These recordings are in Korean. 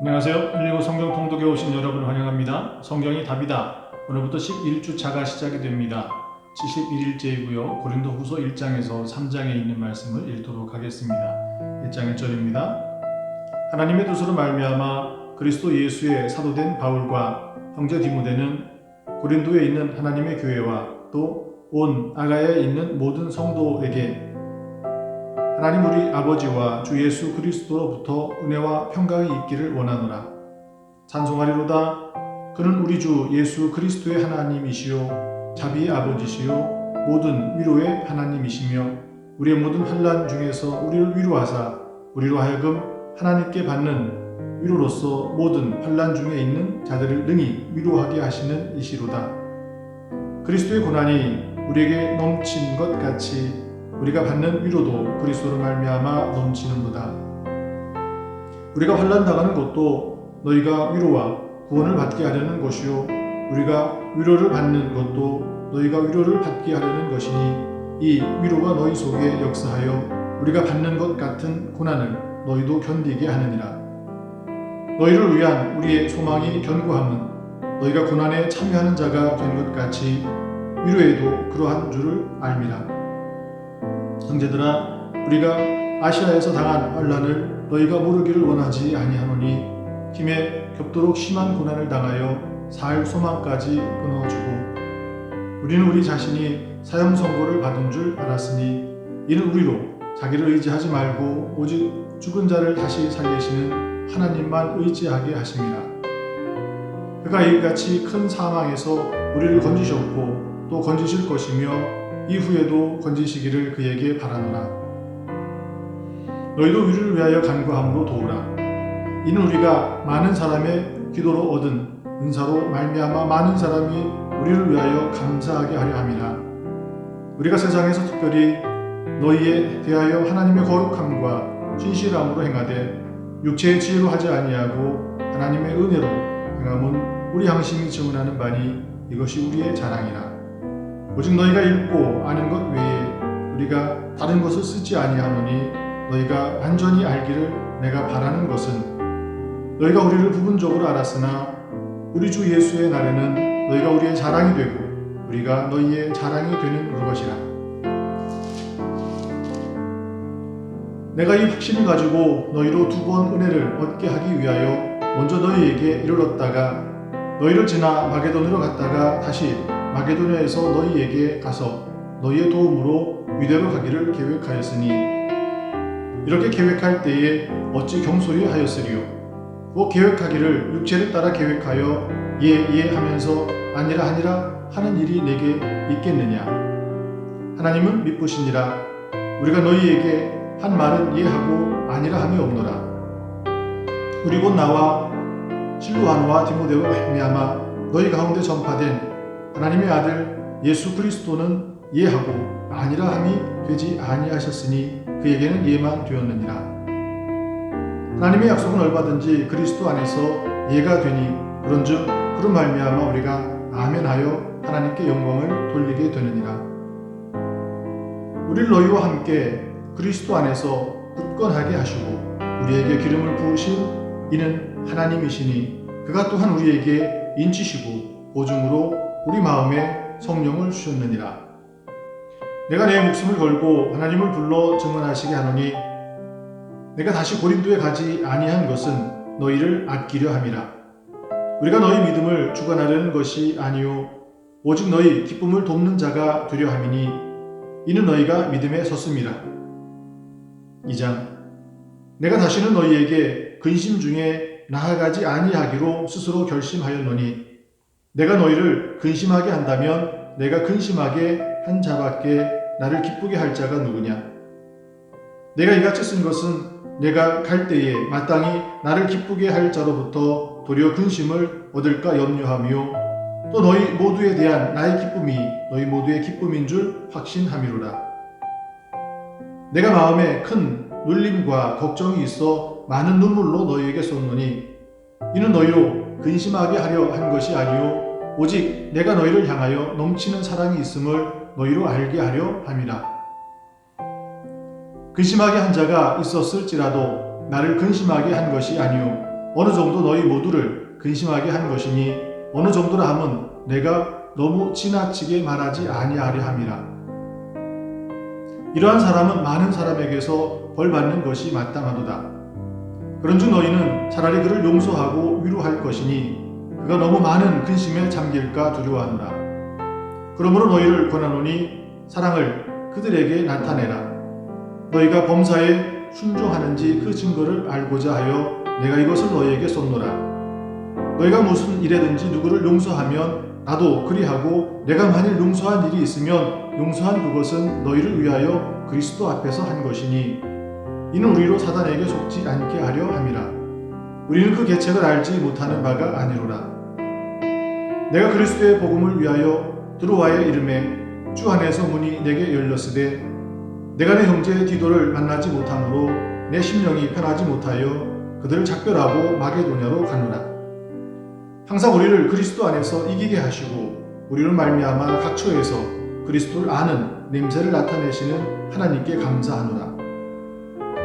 안녕하세요. 119 성경 통독에 오신 여러분을 환영합니다. 성경이 답이다. 오늘부터 11주차가 시작이 됩니다. 71일째이고요. 고린도 후서 1장에서 3장에 있는 말씀을 읽도록 하겠습니다. 1장 1절입니다. 하나님의 뜻으로 말미암아 그리스도 예수의 사도된 바울과 형제 디모데는 고린도에 있는 하나님의 교회와 또 온 아가야에 있는 모든 성도에게 하나님 우리 아버지와 주 예수 그리스도로부터 은혜와 평강이 있기를 원하노라. 찬송하리로다. 그는 우리 주 예수 그리스도의 하나님이시요 자비의 아버지시요 모든 위로의 하나님이시며 우리의 모든 환난 중에서 우리를 위로하사 우리로 하여금 하나님께 받는 위로로서 모든 환난 중에 있는 자들을 능히 위로하게 하시는 이시로다. 그리스도의 고난이 우리에게 넘친 것 같이 우리가 받는 위로도 그리스도로 말미암아 넘치는도다. 우리가 환난 당하는 것도 너희가 위로와 구원을 받게 하려는 것이요 우리가 위로를 받는 것도 너희가 위로를 받게 하려는 것이니 이 위로가 너희 속에 역사하여 우리가 받는 것 같은 고난을 너희도 견디게 하느니라. 너희를 위한 우리의 소망이 견고함은 너희가 고난에 참여하는 자가 된 것 같이 위로에도 그러한 줄을 알미라. 형제들아 우리가 아시아에서 당한 환란을 너희가 모르기를 원하지 아니하노니 힘에 겹도록 심한 고난을 당하여 살 소망까지 끊어주고 우리는 우리 자신이 사형 선고를 받은 줄 알았으니 이는 우리로 자기를 의지하지 말고 오직 죽은 자를 다시 살리시는 하나님만 의지하게 하십니다. 그가 이같이 큰 사망에서 우리를 건지셨고 또 건지실 것이며 이후에도 건지시기를 그에게 바라노라. 너희도 우리를 위하여 간구함으로 도우라. 이는 우리가 많은 사람의 기도로 얻은 은사로 말미암아 많은 사람이 우리를 위하여 감사하게 하려 함이라. 우리가 세상에서 특별히 너희에 대하여 하나님의 거룩함과 진실함으로 행하되 육체의 지혜로 하지 아니하고 하나님의 은혜로 행함은 우리 양심이 증언하는 바니 이것이 우리의 자랑이라. 오직 너희가 읽고 아는 것 외에 우리가 다른 것을 쓰지 아니하노니 너희가 완전히 알기를 내가 바라는 것은 너희가 우리를 부분적으로 알았으나 우리 주 예수의 날에는 너희가 우리의 자랑이 되고 우리가 너희의 자랑이 되는 그것이라. 내가 이 확신을 가지고 너희로 두 번 은혜를 얻게 하기 위하여 먼저 너희에게 이르렀다가 너희를 지나 마게도니로 갔다가 다시 마게도냐에서 너희에게 가서 너희의 도움으로 위대로 가기를 계획하였으니 이렇게 계획할 때에 어찌 경솔히 하였으리요? 그 계획하기를 육체를 따라 계획하여 예예 하면서 아니라 아니라 하는 일이 내게 있겠느냐? 하나님은 미쁘시니라. 우리가 너희에게 한 말은 예하고 아니라 함이 없노라. 곧 나와 실루안과 디모데와 말미암아 너희 가운데 전파된 하나님의 아들 예수 그리스도는 예하고 아니라 함이 되지 아니하셨으니 그에게는 예만 되었느니라. 하나님의 약속은 얼마든지 그리스도 안에서 예가 되니 그런즉 그런 말미암아 우리가 아멘하여 하나님께 영광을 돌리게 되느니라. 우리를 너희와 함께 그리스도 안에서 굳건하게 하시고 우리에게 기름을 부으신 이는 하나님이시니 그가 또한 우리에게 인치시고 보증으로 우리 마음에 성령을 주셨느니라. 내가 내 목숨을 걸고 하나님을 불러 증언하시게 하노니 내가 다시 고린도에 가지 아니한 것은 너희를 아끼려 함이라. 우리가 너희 믿음을 주관하려는 것이 아니요 오직 너희 기쁨을 돕는 자가 되려 함이니 이는 너희가 믿음에 섰음이라. 2장 내가 다시는 너희에게 근심 중에 나아가지 아니하기로 스스로 결심하였노니 내가 너희를 근심하게 한다면 내가 근심하게 한 자밖에 나를 기쁘게 할 자가 누구냐? 내가 이같이 쓴 것은 내가 갈 때에 마땅히 나를 기쁘게 할 자로부터 도리어 근심을 얻을까 염려하며 또 너희 모두에 대한 나의 기쁨이 너희 모두의 기쁨인 줄 확신함이로라. 내가 마음에 큰 눌림과 걱정이 있어 많은 눈물로 너희에게 쏟노니 이는 너희로 근심하게 하려 한 것이 아니요 오직 내가 너희를 향하여 넘치는 사랑이 있음을 너희로 알게 하려 함이라. 근심하게 한 자가 있었을지라도 나를 근심하게 한 것이 아니요 어느 정도 너희 모두를 근심하게 한 것이니 어느 정도라 함은 내가 너무 지나치게 말하지 아니하려 함이라. 이러한 사람은 많은 사람에게서 벌 받는 것이 마땅하도다. 그런즉 너희는 차라리 그를 용서하고 위로할 것이니 그가 너무 많은 근심에 잠길까 두려워하노라. 그러므로 너희를 권하노니 사랑을 그들에게 나타내라. 너희가 범사에 순종하는지 그 증거를 알고자 하여 내가 이것을 너희에게 쏟노라. 너희가 무슨 일에든지 누구를 용서하면 나도 그리하고 내가 만일 용서한 일이 있으면 용서한 그것은 너희를 위하여 그리스도 앞에서 한 것이니 이는 우리로 사단에게 속지 않게 하려 함이라. 우리는 그 계책을 알지 못하는 바가 아니로라. 내가 그리스도의 복음을 위하여 드로와의 이름에 주 안에서 문이 내게 열렸으되 내가 내 형제 디도를 만나지 못함으로 내 심령이 편하지 못하여 그들을 작별하고 마게도냐로 가노라. 항상 우리를 그리스도 안에서 이기게 하시고 우리를 말미암아 각 처에서 그리스도를 아는 냄새를 나타내시는 하나님께 감사하노라.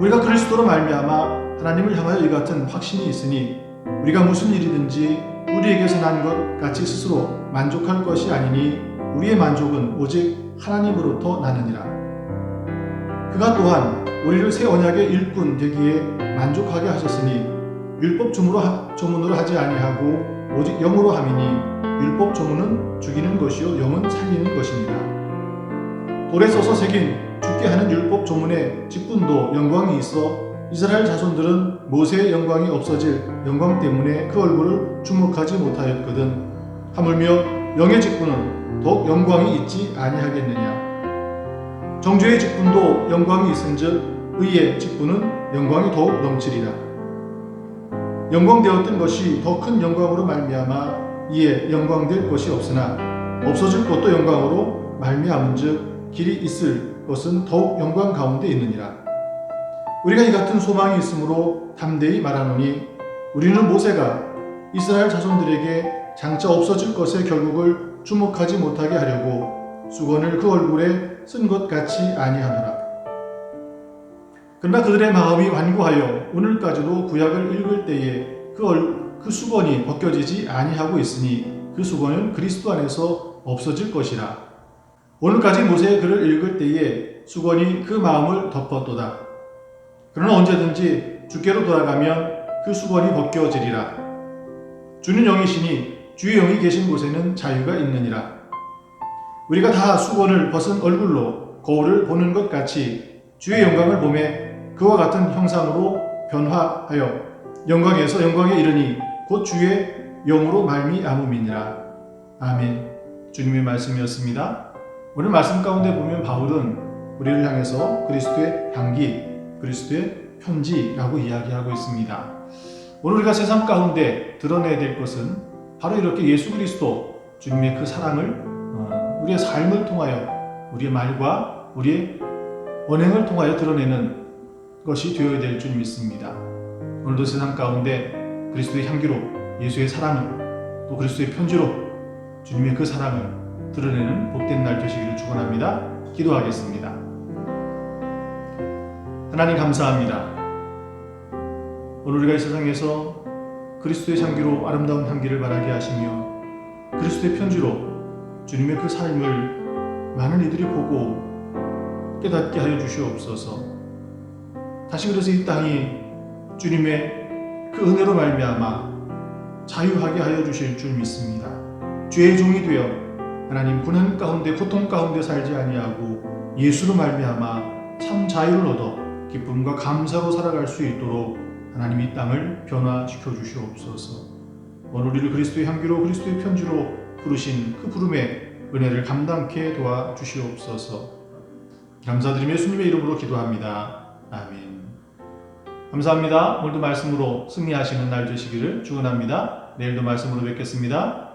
우리가 그리스도로 말미암아 하나님을 향하여 이 같은 확신이 있으니 우리가 무슨 일이든지 우리에게서 난 것 같이 스스로 만족할 것이 아니니 우리의 만족은 오직 하나님으로부터 나느니라. 그가 또한 우리를 새 언약의 일꾼 되기에 만족하게 하셨으니 율법 조문으로, 하지 아니하고 오직 영으로 함이니 율법 조문은 죽이는 것이요 영은 살리는 것입니다. 돌에 써서 새긴 죽게 하는 율법 조문의 직분도 영광이 있어 이스라엘 자손들은 모세의 영광이 없어질 영광 때문에 그 얼굴을 주목하지 못하였거든. 하물며 영의 직분은 더욱 영광이 있지 아니하겠느냐. 정죄의 직분도 영광이 있은즉 의의 직분은 영광이 더욱 넘치리라. 영광되었던 것이 더 큰 영광으로 말미암아 이에 영광될 것이 없으나 없어질 것도 영광으로 말미암은즉 길이 있을 것은 더욱 영광 가운데 있느니라. 우리가 이 같은 소망이 있으므로 담대히 말하노니 우리는 모세가 이스라엘 자손들에게 장차 없어질 것의 결국을 주목하지 못하게 하려고 수건을 그 얼굴에 쓴 것 같이 아니하노라. 그러나 그들의 마음이 완고하여 오늘까지도 구약을 읽을 때에 그, 얼, 그 수건이 벗겨지지 아니하고 있으니 그 수건은 그리스도 안에서 없어질 것이라. 오늘까지 모세의 글을 읽을 때에 수건이 그 마음을 덮었도다. 그러나 언제든지 주께로 돌아가면 그 수건이 벗겨지리라. 주는 영이시니 주의 영이 계신 곳에는 자유가 있느니라. 우리가 다 수건을 벗은 얼굴로 거울을 보는 것 같이 주의 영광을 보매 그와 같은 형상으로 변화하여 영광에서 영광에 이르니 곧 주의 영으로 말미암음이니라. 아멘. 주님의 말씀이었습니다. 오늘 말씀 가운데 보면 바울은 우리를 향해서 그리스도의 향기, 그리스도의 편지라고 이야기하고 있습니다. 오늘 우리가 세상 가운데 드러내야 될 것은 바로 이렇게 예수 그리스도 주님의 그 사랑을 어, 우리의 삶을 통하여 우리의 말과 우리의 언행을 통하여 드러내는 것이 되어야 될 줄 믿습니다. 오늘도 세상 가운데 그리스도의 향기로 예수의 사랑을 또 그리스도의 편지로 주님의 그 사랑을 드러내는 복된 날 되시기를 축원합니다. 기도하겠습니다. 하나님 감사합니다. 오늘 우리가 이 세상에서 그리스도의 향기로 아름다운 향기를 바라게 하시며 그리스도의 편지로 주님의 그 삶을 많은 이들이 보고 깨닫게 하여 주시옵소서. 다시 그래서 이 땅이 주님의 그 은혜로 말미암아 자유하게 하여 주실 줄 믿습니다. 죄의 종이 되어 하나님 고난 가운데 고통 가운데 살지 아니하고 예수로 말미암아 참 자유를 얻어 기쁨과 감사로 살아갈 수 있도록 하나님 이 땅을 변화시켜 주시옵소서. 오늘 우리를 그리스도의 향기로 그리스도의 편지로 부르신 그 부름의 은혜를 감당케 도와 주시옵소서. 감사드리며 예수님의 이름으로 기도합니다. 아멘. 감사합니다. 오늘도 말씀으로 승리하시는 날 되시기를 축원합니다. 내일도 말씀으로 뵙겠습니다.